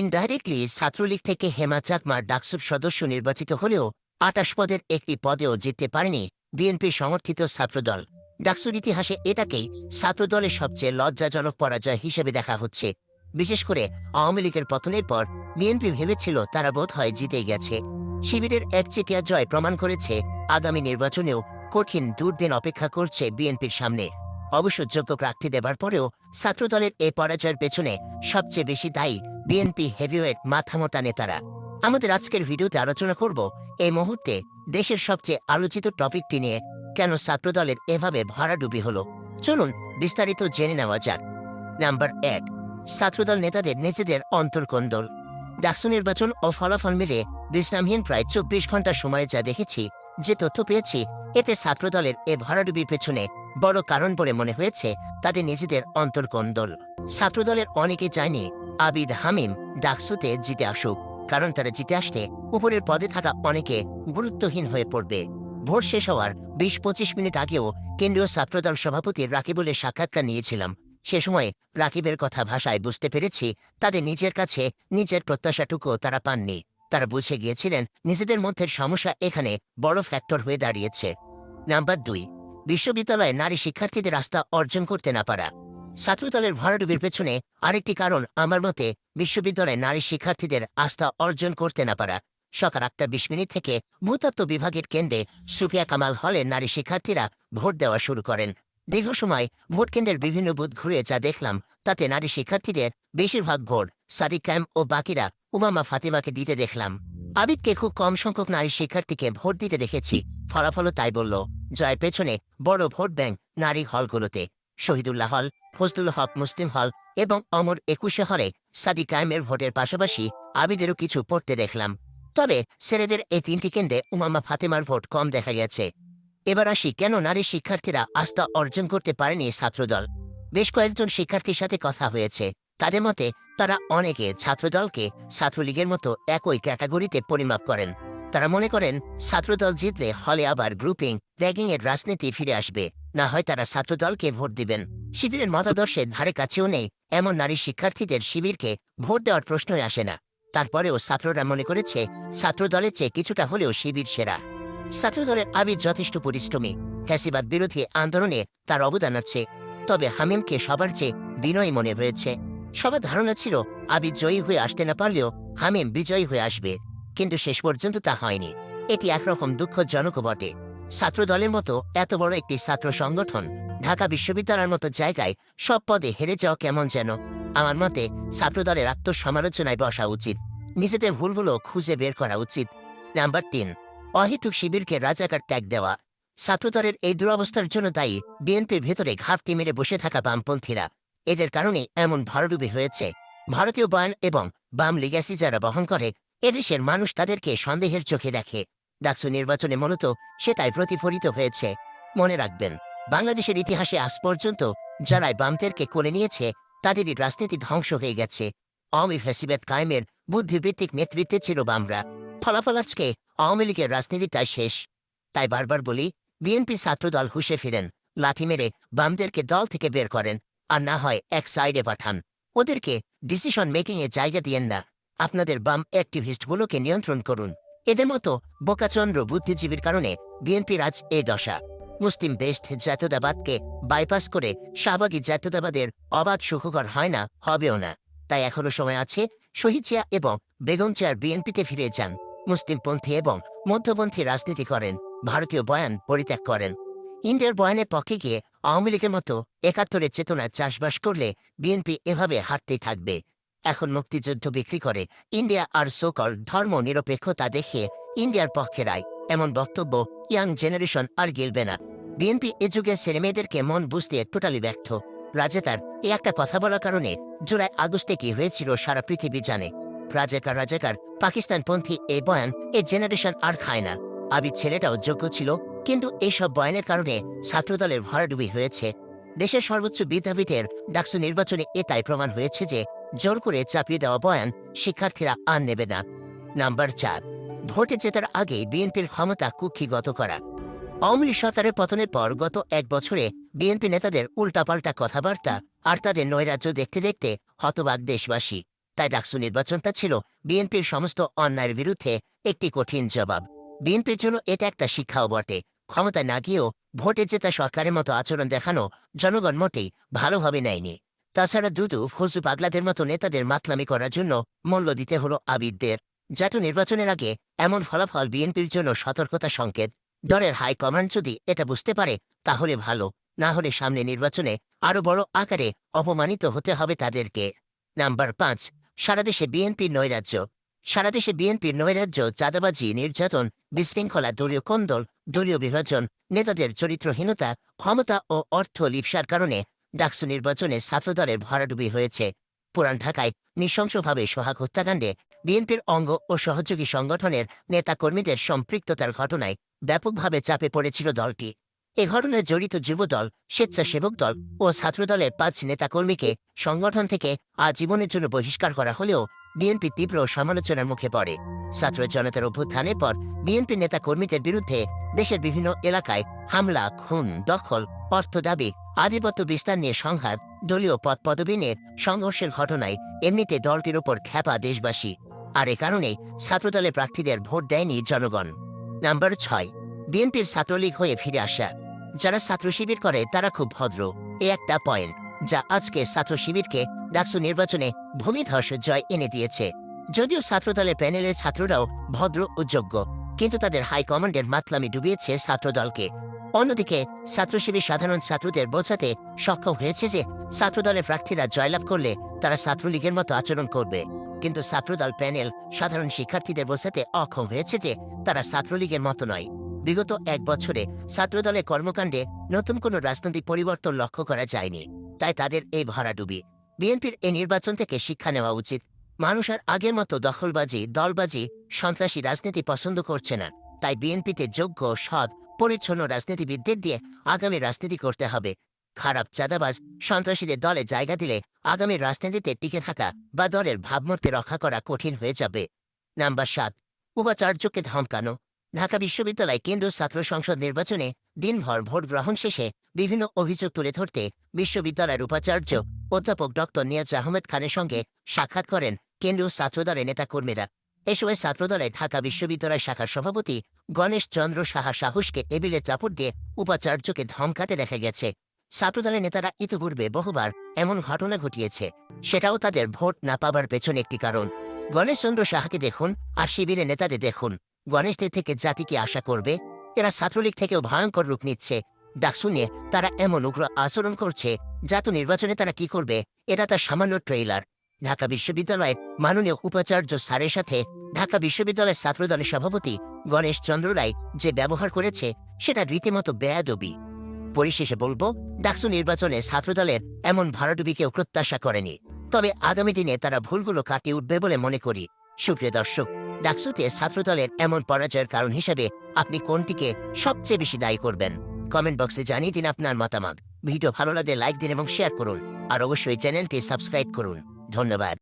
Indirectly Chhatra League থেকে হেমা চাকমার ডাকসুর সদস্য নির্বাচিত হলেও আটাশ পদের একটি পদেও জিততে পারেনি বিএনপি সমর্থিত ছাত্রদল। ডাকসুর ইতিহাসে এটাকেই ছাত্রদলের সবচেয়ে লজ্জাজনক পরাজয় হিসেবে দেখা হচ্ছে। বিশেষ করে আওয়ামী লীগের পতনের পর বিএনপি ভেবেছিল তারা বোধ হয় জিতে গেছে। শিবিরের একচেটিয়া জয় প্রমাণ করেছে আগামী নির্বাচনেও কঠিন দুর্দিন অপেক্ষা করছে বিএনপির সামনে। অবশ্য যোগ্য প্রার্থী দেবার পরেও ছাত্রদলের এই পরাজয়ের পেছনে সবচেয়ে বেশি দায়ী বিএনপি হেভিওয়েট মাথামোটা নেতারা। আমাদের আজকের ভিডিওতে আলোচনা করব এই মুহূর্তে দেশের সবচেয়ে আলোচিত টপিকটি নিয়ে, কেন ছাত্রদলের এভাবে ভাড়াডুবি হলো। চলুন বিস্তারিত জেনে নেওয়া যাক। নাম্বার এক, ছাত্রদল নেতাদের নিজেদের অন্তর্কন্দল ডাকসু নির্বাচন ও ফলাফল মিলে বিশ্রামহীন প্রায় চব্বিশ ঘণ্টা সময়ে যা দেখেছি, যে তথ্য পেয়েছি, এতে ছাত্রদলের এ ভরাডুবির পেছনে বড় কারণ বলে মনে হয়েছে তাদের নিজেদের অন্তর্কন্দল ছাত্রদলের অনেকে চায়নি আবিদ হামিম ডাকসুতে জিতে আসুক, কারণ তারা জিতে আসতে উপরের পদে থাকা অনেকে গুরুত্বহীন হয়ে পড়বে। ভোট শেষ হওয়ার বিশ পঁচিশ মিনিট আগেও কেন্দ্রীয় ছাত্রদল সভাপতি রাকিবুলের সাক্ষাৎকার নিয়েছিলাম। সে সময় রাকিবের কথা ভাষায় বুঝতে পেরেছি, তাদের নিজের কাছে নিজের প্রত্যাশাটুকু তারা পাননি। তারা বুঝে গিয়েছিলেন নিজেদের মধ্যে সমস্যা এখানে বড় ফ্যাক্টর হয়ে দাঁড়িয়েছে। নাম্বার দুই, বিশ্ববিদ্যালয়ে নারী শিক্ষার্থীদের রাস্তা অর্জন করতে না পারা। ছাত্রদলের ভরাডুবির পেছনে আরেকটি কারণ আমার মতে বিশ্ববিদ্যালয়ে নারী শিক্ষার্থীদের আস্থা অর্জন করতে না পারা। সকাল আটটা বিশ মিনিট থেকে ভূতত্ত্ব বিভাগের কেন্দ্রে সুফিয়া কামাল হলে নারী শিক্ষার্থীরা ভোট দেওয়া শুরু করেন। দীর্ঘ সময় ভোট কেন্দ্রের বিভিন্ন বুথ ঘুরে যা দেখলাম, তাতে নারী শিক্ষার্থীদের বেশিরভাগ ভোট সাদিক ক্যাম্প ও বাকিরা উমামা ফাতিমাকে দিতে দেখলাম। আবিদকে খুব কম সংখ্যক নারী শিক্ষার্থীকে ভোট দিতে দেখেছি, ফলাফলও তাই বলল, জয়ের পেছনে বড় ভোট ব্যাংক নারী হলগুলোতে। শহীদুল্লাহ হল ফজলুল হক মুসলিম হল এবং অমর একুশে হলে সাদি কায়েমের ভোটের পাশাপাশি আবিদেরও কিছু পড়তে দেখলাম। তবে ছেলেদের এই তিনটি কেন্দ্রে উমামা ফাতেমার ভোট কম দেখা গেছে। এবার আসি কেন নারী শিক্ষার্থীরা আস্থা অর্জন করতে পারেনি ছাত্রদল? বেশ কয়েকজন শিক্ষার্থীর সাথে কথা হয়েছে। তাদের মতে, তারা অনেকে ছাত্রদলকে ছাত্রলীগের মতো একই ক্যাটাগরিতে পরিমাপ করেন। তারা মনে করেন, ছাত্রদল জিতলে হলে আবার গ্রুপিং র্যাগিংয়ের রাজনীতি ফিরে আসবে। না হয় তারা ছাত্রদলকে ভোট দিবেন। শিবিরের মতাদর্শের ধারে কাছেও নেই এমন নারী শিক্ষার্থীদের শিবিরকে ভোট দেওয়ার প্রশ্নই আসে না। তারপরেও ছাত্ররা মনে করেছে ছাত্রদলের চেয়ে কিছুটা হলেও শিবির সেরা। ছাত্রদলের আবির যথেষ্ট পরিশ্রমী। ফ্যাসিবাদ বিরোধী আন্দোলনে তার অবদান আছে। তবে হামিমকে সবার চেয়ে বিনয়ী মনে হয়েছে। সবার ধারণা ছিল, আবির জয়ী হয়ে আসতে না পারলেও হামিম বিজয়ী হয়ে আসবে। কিন্তু শেষ পর্যন্ত তা হয়নি। এটি একরকম দুঃখজনকও বটে। ছাত্রদলের মতো এত বড় একটি ছাত্র সংগঠন ঢাকা বিশ্ববিদ্যালয়ের মতো জায়গায় সব পদে হেরে যাওয়া কেমন যেন? আমার মতে ছাত্রদলের আত্মসমালোচনায় বসা উচিত। নিজেদের ভুলগুলো খুঁজে বের করা উচিত। নাম্বার তিন, অহেতুক শিবিরকে রাজাকার ত্যাগ দেওয়া। ছাত্রদলের এই দুরবস্থার জন্য দায়ী বিএনপির ভেতরে ঘাটতি মেরে বসে থাকা বামপন্থীরা। এদের কারণে এমন ভরডুবি হয়েছে। ভারতীয় বয়ান এবং বাম লিগ্যাসি যারা বহন করে, এদেশের মানুষ তাদেরকে সন্দেহের চোখে দেখে। ডাকসু নির্বাচনে মূলত সেটাই প্রতিফলিত হয়েছে। মনে রাখবেন। বাংলাদেশের ইতিহাসে আজ পর্যন্ত যারাই বামদেরকে কোলে নিয়েছে, তাদেরই রাজনীতি ধ্বংস হয়ে গেছে। আওয়ামী ফেসিবেদ কায়েমের বুদ্ধিভিত্তিক নেতৃত্বে ছিল বামরা। ফলাফল আজকে আওয়ামী লীগের রাজনীতিটাই শেষ। তাই বারবার বলি, বিএনপি ছাত্রদল হুশে ফিরেন, লাথি মেরে বামদেরকে দল থেকে বের করেন, আর না হয় এক সাইডে পাঠান। ওদেরকে ডিসিশন মেকিং এ জায়গা দিয়েন না। আপনাদের বাম অ্যাক্টিভিস্টগুলোকে নিয়ন্ত্রণ করুন। এদের মতো বোকাচন্দ্র বুদ্ধিজীবীর কারণে বিএনপির আজ এ দশা। মুসলিম বেস্ট জাতীয়তাবাদকে বাইপাস করে শাহবাগী জাতীয়তাবাদের অবাধ সুখকর হয় না, হবেও না। তাই এখনও সময় আছে শহীদ জিয়া এবং বেগম চেয়ার বিএনপিতে ফিরে যান। মুসলিমপন্থী এবং মধ্যপন্থী রাজনীতি করেন, ভারতীয় বয়ান পরিত্যাগ করেন। ইন্ডিয়ার বয়ানের পক্ষে গিয়ে আওয়ামী লীগের মতো একাত্তরের চেতনা চাষবাস করলে বিএনপি এভাবে হাঁটতেই থাকবে। এখন মুক্তিযুদ্ধ বিক্রি করে ইন্ডিয়া আর সোকল ধর্ম নিরপেক্ষতা দেখিয়ে ইন্ডিয়ার পক্ষে রায়। এমন বক্তব্য ইয়াং জেনারেশন আর গিলবে না। বিএনপি এ যুগের ছেলেমেয়েদেরকে মন বুঝতে টোটালি ব্যর্থ। রাজেতার এই একটা কথা বলার কারণে জুলাই আগস্টে কি হয়েছিল সারা পৃথিবী জানে। রাজাকার রাজাকার, পাকিস্তানপন্থী এই বয়ান এ জেনারেশন আর খায় না। আবিদ ছেলেটাও যোগ্য ছিল, কিন্তু এইসব বয়ানের কারণে ছাত্রদলের ভরাডুবি হয়েছে। দেশের সর্বোচ্চ বিদ্যাপীঠের ডাকসু নির্বাচনে এটাই প্রমাণ হয়েছে যে জোর করে চাপিয়ে দেওয়া বয়ান শিক্ষার্থীরা আর নেবে না। নাম্বার চার ভোটে জেতার আগে বিএনপির ক্ষমতা কুক্ষিগত করা। আওয়ামী লীগ সরকারের পতনের পর গত এক বছরে বিএনপি নেতাদের উল্টাপাল্টা কথাবার্তা আর তাদের নৈরাজ্য দেখতে দেখতে হতবাক দেশবাসী। তাই ডাকসু নির্বাচনটা ছিল বিএনপির সমস্ত অন্যায়ের বিরুদ্ধে একটি কঠিন জবাব। বিএনপির জন্য এটা একটা শিক্ষাও বটে। ক্ষমতায় না গিয়েও ভোটে জেতা সরকারের মতো আচরণ দেখানো জনগণ মোটেই ভালোভাবে নেয়নি। তাছাড়া দুদু ফজু পাগলাদের মতো নেতাদের মাতলামি করার জন্য মূল্য দিতে হলো আবিদদের। জাতীয় নির্বাচনের আগে এমন ফলাফল বিএনপির জন্য সতর্কতা সংকেত। দলের হাইকমান্ড যদি এটা বুঝতে পারে, তাহলে ভালো। না হলে সামনে নির্বাচনে আরও বড় আকারে অপমানিত হতে হবে তাদেরকে। নাম্বার পাঁচ, সারা দেশে বিএনপির নৈরাজ্য। সারা দেশে বিএনপির নৈরাজ্য, চাঁদাবাজি, নির্যাতন, বিশৃঙ্খলা, দলীয় কোন্দল, দলীয় বিভাজন, নেতাদের চরিত্রহীনতা, ক্ষমতা ও অর্থ লিপসার কারণে ডাকসু নির্বাচনে ছাত্রদলের ভরাডুবি হয়েছে। পুরান ঢাকায় নৃশংসভাবে সোহাগ হত্যাকাণ্ডে বিএনপির অঙ্গ ও সহযোগী সংগঠনের নেতাকর্মীদের সম্পৃক্ততার ঘটনায় ব্যাপকভাবে চাপে পড়েছিল দলটি। এ ঘটনায় জড়িত যুবদল, স্বেচ্ছাসেবক দল ও ছাত্রদলের পাঁচ নেতাকর্মীকে সংগঠন থেকে আজীবনের জন্য বহিষ্কার করা হলেও বিএনপি তীব্র সমালোচনার মুখে পড়ে। ছাত্র জনতার অভ্যুত্থানের পর বিএনপি নেতাকর্মীদের বিরুদ্ধে দেশের বিভিন্ন এলাকায় হামলা, খুন, দখল, অর্থ দাবি, আধিপত্য বিস্তার নিয়ে সংঘাত, দলীয় পদ পদবি নিয়ে সংঘর্ষের ঘটনায় এমনিতে দলটির ওপর খ্যাপা দেশবাসী। আর এ কারণেই ছাত্রদলের প্রার্থীদের ভোট দেয়নি জনগণ। নাম্বার ছয়, বিএনপির ছাত্রলীগ হয়ে ফিরে আসা। যারা ছাত্র শিবির করে, তারা খুব ভদ্র। এ একটা পয়েন্ট, যা আজকে ছাত্র শিবিরকে ডাকসু নির্বাচনে ভূমিধস জয় এনে দিয়েছে। যদিও ছাত্রদলের প্যানেলের ছাত্ররাও ভদ্র ও যোগ্য, কিন্তু তাদের হাইকমান্ডের মাতলামি ডুবিয়েছে ছাত্রদলকে। অন্যদিকে, ছাত্র শিবির সাধারণ ছাত্রদের বোঝাতে সক্ষম হয়েছে যে, ছাত্রদলের প্রার্থীরা জয়লাভ করলে তারা ছাত্রলীগের মতো আচরণ করবে। কিন্তু ছাত্রদল প্যানেল সাধারণ শিক্ষার্থীদের বোঝাতে অক্ষম হয়েছে যে তারা ছাত্রলীগের মতো নয়। বিগত এক বছরে ছাত্রদলের কর্মকাণ্ডে নতুন কোনো রাজনৈতিক পরিবর্তন লক্ষ্য করা যায়নি। তাই তাদের এই ভরাডুবি। বিএনপির এই নির্বাচন থেকে শিক্ষা নেওয়া উচিত। মানুষ আর আগের মতো দখলবাজি, দলবাজি, সন্ত্রাসী রাজনীতি পছন্দ করছে না। তাই বিএনপিতে যোগ্য, সৎ, পরিচ্ছন্ন রাজনীতিবিদদের দিয়ে আগামী রাজনীতি করতে হবে। খারাপ চাঁদাবাজ সন্ত্রাসীদের দলে জায়গা দিলে আগামী রাজনীতিতে টিকে থাকা বা দলের ভাবমূর্তি রক্ষা করা কঠিন হয়ে যাবে। নাম্বার সাত, উপাচার্যকে ধমকানো। ঢাকা বিশ্ববিদ্যালয় কেন্দ্রীয় ছাত্র সংসদ নির্বাচনে দিনভর ভোট গ্রহণ শেষে বিভিন্ন অভিযোগ তুলে ধরতে বিশ্ববিদ্যালয়ের উপাচার্য অধ্যাপক ডক্টর নিয়াজ আহমেদ খানের সঙ্গে সাক্ষাৎ করেন কেন্দ্রীয় ছাত্রদলের নেতাকর্মীরা। এ সময় ছাত্রদলের ঢাকা বিশ্ববিদ্যালয় শাখার সভাপতি গণেশ চন্দ্র সাহা সাহসকে টেবিলে চাপড় দিয়ে উপাচার্যকে ধমকাতে দেখা গেছে। ছাত্রদলের নেতারা ইতিপূর্বে বহুবার এমন ঘটনা ঘটিয়েছে। সেটাও তাদের ভোট না পাবার পেছনে একটি কারণ। গণেশচন্দ্র সাহাকে দেখুন আর শিবিরের নেতাদের দেখুন। গণেশদের থেকে জাতি কি আশা করবে। এরা ছাত্রলীগ থেকেও ভয়ঙ্কর রূপ নিচ্ছে। ডাকসু নিয়ে তারা এমন উগ্র আচরণ করছে জাতীয় নির্বাচনে তারা কি করবে, এটা তার সামান্য ট্রেইলার। ঢাকা বিশ্ববিদ্যালয়ের মাননীয় উপাচার্য স্যারের সাথে ঢাকা বিশ্ববিদ্যালয়ের ছাত্রদলের সভাপতি গণেশ চন্দ্র রায় যে ব্যবহার করেছে, সেটা রীতিমতো বেয়াদবি। পরিশেষে বলব, ডাকসু নির্বাচনে ছাত্রদলের এমন ভাড়াডুবি কেউ প্রত্যাশা করেনি। তবে আগামী দিনে তারা ভুলগুলো কাটিয়ে উঠবে বলে মনে করি। সুপ্রিয় দর্শক, ডাকসুতে ছাত্রদলের এমন পরাজয়ের কারণ হিসেবে আপনি কোনটিকে সবচেয়ে বেশি দায়ী করবেন? কমেন্ট বক্সে জানিয়ে দিন আপনার মতামত। ভিডিও ভালো লাগলে লাইক দিন এবং শেয়ার করুন। আর অবশ্যই চ্যানেলটি সাবস্ক্রাইব করুন। ধন্যবাদ।